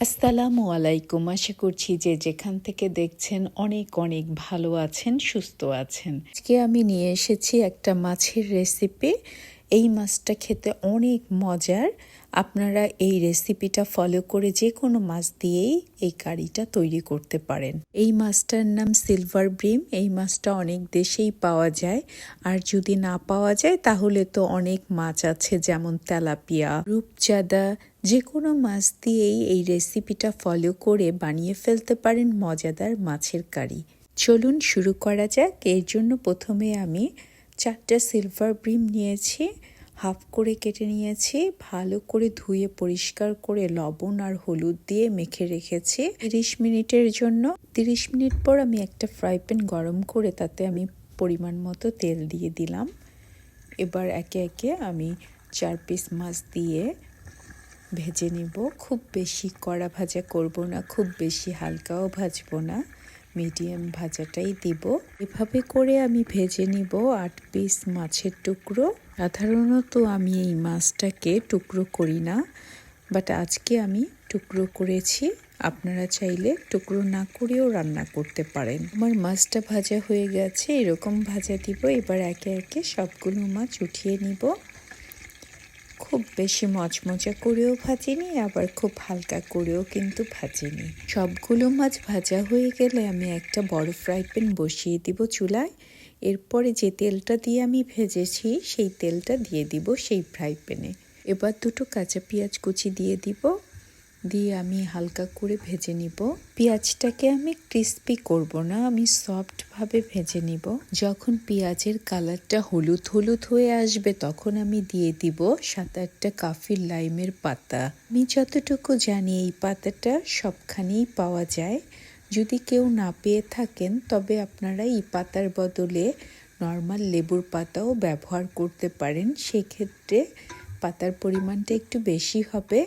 আসসালামু আলাইকুম। আশা করছি যে যেখান থেকে দেখছেন অনেক অনেক ভালো আছেন, সুস্থ আছেন। আজকে আমি নিয়ে এসেছি একটা মাছের রেসিপি এই মাছটা খেতে অনেক মজার। আপনারা এই রেসিপিটা ফলো করে যে কোনো মাছ দিয়েই এই কারিটা তৈরি করতে পারেন। এই মাছটার নাম সিলভার ব্রিম এই মাছটা অনেক দেশেই পাওয়া যায়। আর যদি না পাওয়া যায়, তাহলে তো অনেক মাছ আছে, যেমন তেলাপিয়া, রূপচাঁদা। যে কোনো মাছ দিয়েই এই রেসিপিটা ফলো করে বানিয়ে ফেলতে পারেন মজাদার মাছের কারি। চলুন শুরু করা যাক। এর জন্য প্রথমে আমি চারটা সিলভার ব্রিম নিয়েছি হাফ করে কেটে নিয়েছি, ভালো করে ধুয়ে পরিষ্কার করে লবণ আর হলুদ দিয়ে মেখে রেখেছি তিরিশ মিনিটের জন্য। তিরিশ মিনিট পর আমি একটা ফ্রাই প্যান গরম করে তাতে আমি পরিমাণ মতো তেল দিয়ে দিলাম। এবার একে একে আমি চার পিস মাছ দিয়ে ভেজে নিব। খুব বেশি কড়া ভাজা করব না, খুব বেশি হালকাও ভাজবো না। মিডিয়াম ভাজাটাই দিব। এভাবে করে আমি ভেজে নিব আট পিস মাছের টুকরো। সাধারণত আমি এই মাছটাকে টুকরো করি না, বাট আজকে আমি টুকরো করেছি। আপনারা চাইলে টুকরো না করেও রান্না করতে পারেন। আমার মাছটা ভাজা হয়ে গেছে, এরকম ভাজা দিব। এবার একে একে সবগুলো মাছ উঠিয়ে নিব। খুব বেশি মচমচা করেও ভাজিনি, আবার খুব হালকা করেও কিন্তু ভাজিনি। সবগুলো মাছ ভাজা হয়ে গেলে আমি একটা বড় ফ্রাই প্যান বসিয়ে দিব চুলায়। এরপরে যে তেলটা দিয়ে আমি ভেজেছি, সেই তেলটা দিয়ে দিব সেই ফ্রাই প্যানে। এবার দুটো কাঁচা পেঁয়াজ কুচি দিয়ে দিব। দিয়ে আমি হালকা করে ভেজে নিব। পেঁয়াজটাকে আমি ক্রিস্পি করব না, আমি সফটভাবে ভেজে নিব। যখন পেঁয়াজের কালারটা হলুদ হলুদ হয়ে আসবে, তখন আমি দিয়ে দিব সাত আটটা কাফির লাইমের পাতা। আমি যতটুকু জানি এই পাতাটা সবখানেই পাওয়া যায়। যদি কেউ না পেয়ে থাকেন, তবে আপনারা এই পাতার বদলে নর্মাল লেবুর পাতাও ব্যবহার করতে পারেন। সেক্ষেত্রে পাতার পরিমাণটা একটু বেশি হবে।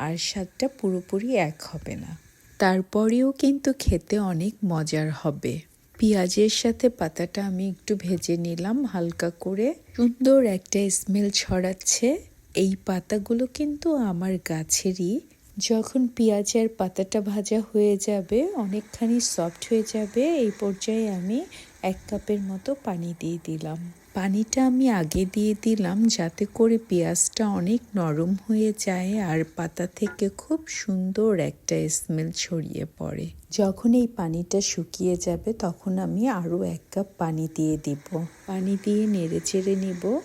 আর স্বাদটা পুরোপুরি এক হবে না। তারপরেও কিন্তু খেতে অনেক মজার হবে। পেঁয়াজের সাথে পাতাটা আমি একটু ভেজে নিলাম, হালকা করে। সুন্দর একটা স্মেল ছড়াচ্ছে। এই পাতাগুলো কিন্তু আমার গাছেরই। যখন পেঁয়াজের পাতাটা ভাজা হয়ে যাবে, অনেকখানি সফট হয়ে যাবে, এই পর্যায়ে আমি এক কাপের মতো পানি দিয়ে দিলাম। পানিটা আমি আগে দিয়ে দিলাম যাতে করে পেঁয়াজটা অনেক নরম হয়ে যায় আর পাতা থেকে খুব সুন্দর একটা স্মেল ছড়িয়ে পড়ে। যখন এই পানিটা শুকিয়ে যাবে তখন আমি আরও এক কাপ পানি দিয়ে দিব। পানি দিয়ে নেড়ে চেড়ে নিব।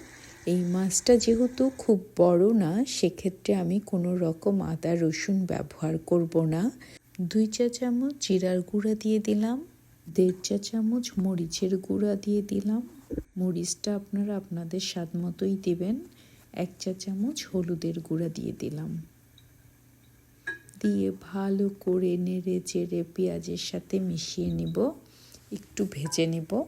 এই মাছটা যেহেতু খুব বড় না, সেক্ষেত্রে আমি কোনো রকম আদা, রসুন ব্যবহার করব না। দুই চা চামচ জিরার গুঁড়া দিয়ে দিলাম। দেড় চা চামচ মরিচের গুঁড়া দিয়ে দিলাম। মরিচটা আপনারা আপনাদের স্বাদ মতোই দেবেন। এক চা চামচ হলুদের গুঁড়া দিয়ে দিলাম। দিয়ে ভালো করে নেড়ে চেড়ে পেঁয়াজের সাথে মিশিয়ে নিব। একটু ভেজে নেব।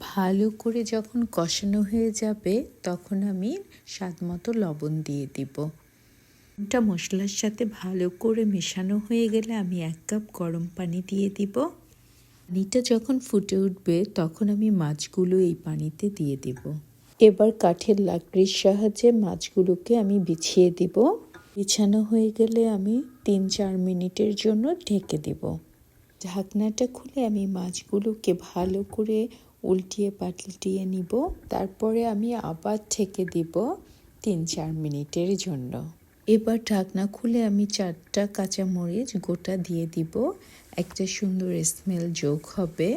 ভালো করে যখন কষানো হয়ে যাবে, তখন আমি স্বাদ মতো লবণ দিয়ে দিব। মশলার সাথে ভালো করে মেশানো হয়ে গেলে আমি এক কাপ গরম পানি দিয়ে দিব। পানিটা যখন ফুটে উঠবে, তখন আমি মাছগুলো এই পানিতে দিয়ে দিব। এবার কাঠের লাকড়ির সাহায্যে মাছগুলোকে আমি বিছিয়ে দিব। বিছানো হয়ে গেলে আমি তিন চার মিনিটের জন্য ঢেকে দিব। ঢাকনাটা খুলে আমি মাছগুলোকে ভালো করে উল্টিয়ে পাল্টিয়ে নিব। তারপরে আমি আবার ঢেকে দিব তিন চার মিনিটের জন্য। এবার ঢাকনা খুলে আমি চারটা কাঁচামরিচ গোটা দিয়ে দিব। একটা সুন্দর স্মেল যোগ হবে।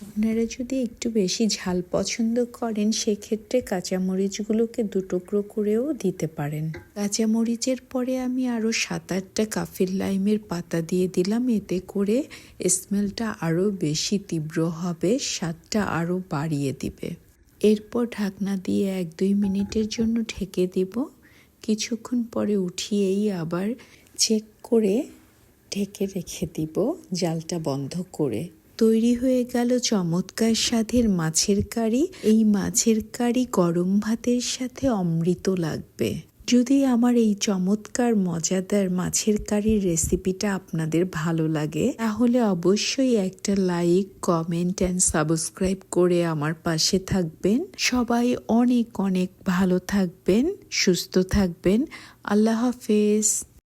আপনারা যদি একটু বেশি ঝাল পছন্দ করেন, সেক্ষেত্রে কাঁচামরিচগুলোকে দুটুকরো করেও দিতে পারেন। কাঁচামরিচের পরে আমি আরও সাত আটটা কাফির লাইমের পাতা দিয়ে দিলাম। এতে করে স্মেলটা আরও বেশি তীব্র হবে, স্বাদটা আরও বাড়িয়ে দিবে। এরপর ঢাকনা দিয়ে এক দুই মিনিটের জন্য ঢেকে দিব। কিছুক্ষণ পরে উঠিয়েই আবার চেক করে ঢেকে রেখে দিব, জালটা বন্ধ করে। তৈরি হয়ে গেল চমৎকার স্বাদের মাছের কারি। এই মাছের কারি গরম ভাতের সাথে অমৃত লাগবে। যদি আমার এই চমৎকার, মজাদার মাছের কারির রেসিপিটা আপনাদের ভালো লাগে, তাহলে অবশ্যই একটা লাইক, কমেন্ট অ্যান্ড সাবস্ক্রাইব করে আমার পাশে থাকবেন। সবাই অনেক অনেক ভালো থাকবেন, সুস্থ থাকবেন। আল্লাহ হাফেজ।